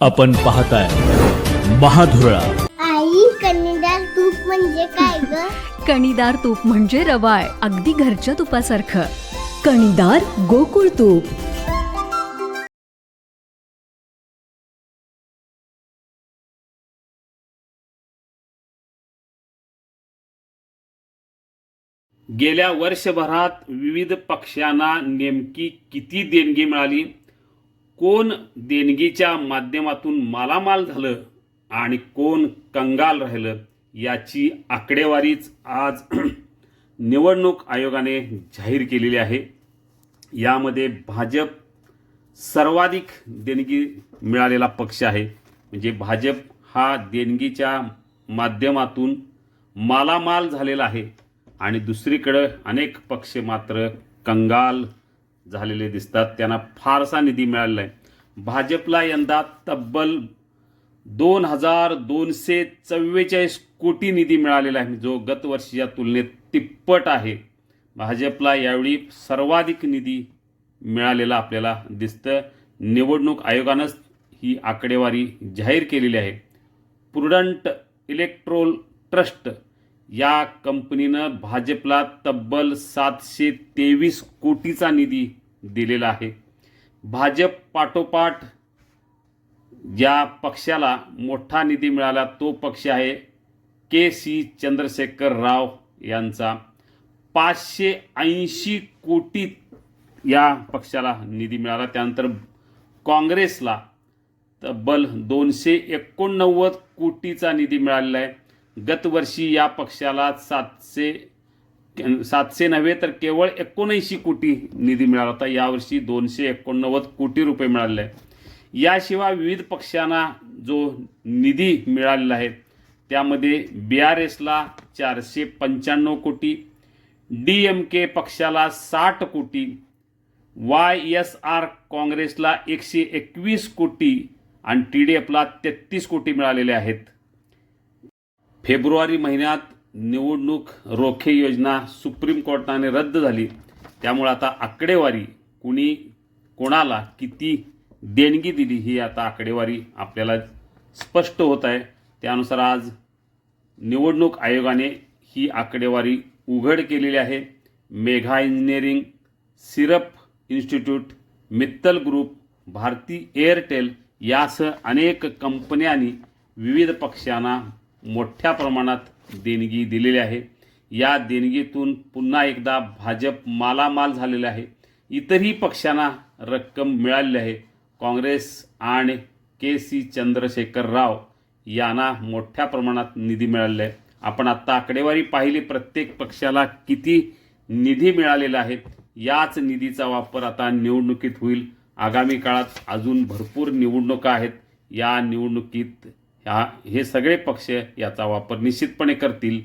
आपण पाहताय महाधुरळा. आई कन्नडार तूप म्हणजे काय ग? कणीदार तूप म्हणजे रवाळ अगदी घरच्या तुपासारखं. कणीदार गोकुळ तूप. गेल्या वर्षभरात विविध पक्षांना नेमकी किती देणगी मिळाली? कोण देणगीच्या माध्यमातून मालामाल झालं आणि कोण कंगाल राहिलं याची आकडेवारीच आज निवडणूक आयोगाने जाहीर केलेली आहे. यामध्ये भाजप सर्वाधिक देणगी मिळालेला पक्ष आहे. म्हणजे भाजप हा देणगीच्या माध्यमातून मालामाल झालेला आहे आणि दुसरीकडं अनेक पक्ष मात्र कंगाल झालेले दिसतात. त्यांना फारसा निधी मिळालेला आहे भाजपला यंदा तब्बल दोन हजार दोनशे चव्वेचाळीस कोटी निधी मिळालेला आहे. जो गतवर्षीच्या तुलनेत तिप्पट आहे. भाजपला यावेळी सर्वाधिक निधी मिळालेला आपल्याला दिसतं निवडणूक आयोगानंच ही आकडेवारी जाहीर केलेली आहे. प्रुडंट इलेक्ट्रोल ट्रस्ट या कंपनीनं भाजपला तब्बल सातशे तेवीस कोटीचा निधी दिलेला आहे. भाजप पाठोपाठ ज्या पक्षाला मोठा निधी मिळाला. तो पक्ष आहे के सी चंद्रशेखर राव यांचा. पाचशे ऐंशी कोटी या पक्षाला निधी मिळाला. त्यानंतर काँग्रेसला तब्बल दोनशे एकोणनव्वद कोटीचा निधी मिळालेला आहे. गतवर्षी या पक्षाला सातशे सातशे नव्हे तर केवळ एकोणऐंशी कोटी निधी मिळाला होता. यावर्षी दोनशे एकोणनव्वद कोटी रुपये मिळालेले आहे याशिवाय विविध पक्षांना जो निधी मिळालेला आहे त्यामध्ये बी आर एसला चारशे पंच्याण्णव कोटी डी एम के पक्षाला साठ कोटी वाय एस आर काँग्रेसला एकशे एकवीस कोटी आणि टी डी एफला तेहतीस कोटी मिळालेले आहेत. फेब्रुवारी महिन्यात निवडणूक रोखे योजना सुप्रीम कोर्टाने रद्द झाली. त्यामुळे आता आकडेवारी कुणी कोणाला किती देणगी दिली ही आता आकडेवारी आपल्याला स्पष्ट होत आहे. त्यानुसार आज निवडणूक आयोगाने ही आकडेवारी उघड केलेली आहे. मेघा इंजिनिअरिंग सिरप इन्स्टिट्यूट मित्तल ग्रुप भारती एअरटेल यासह अनेक कंपन्यांनी विविध पक्षांना मोठ्या प्रमाणात देणगी दिलेली आहे. या देणगीतून पुन्हा एकदा भाजप मालामाल झालेले आहे. इतरही पक्षांना रक्कम मिळालेली आहे. काँग्रेस आणि के सी चंद्रशेखर राव यांना मोठ्या प्रमाणात निधी मिळालेला आहे. आपण आत्ता आकडेवारी पाहिली प्रत्येक पक्षाला किती निधी मिळालेला आहे. याच निधीचा वापर आता निवडणुकीत होईल. आगामी काळात अजून भरपूर निवडणुका आहेत. या निवडणुकीत ह्या हे सगळे पक्ष याचा वापर निश्चितपणे करतील.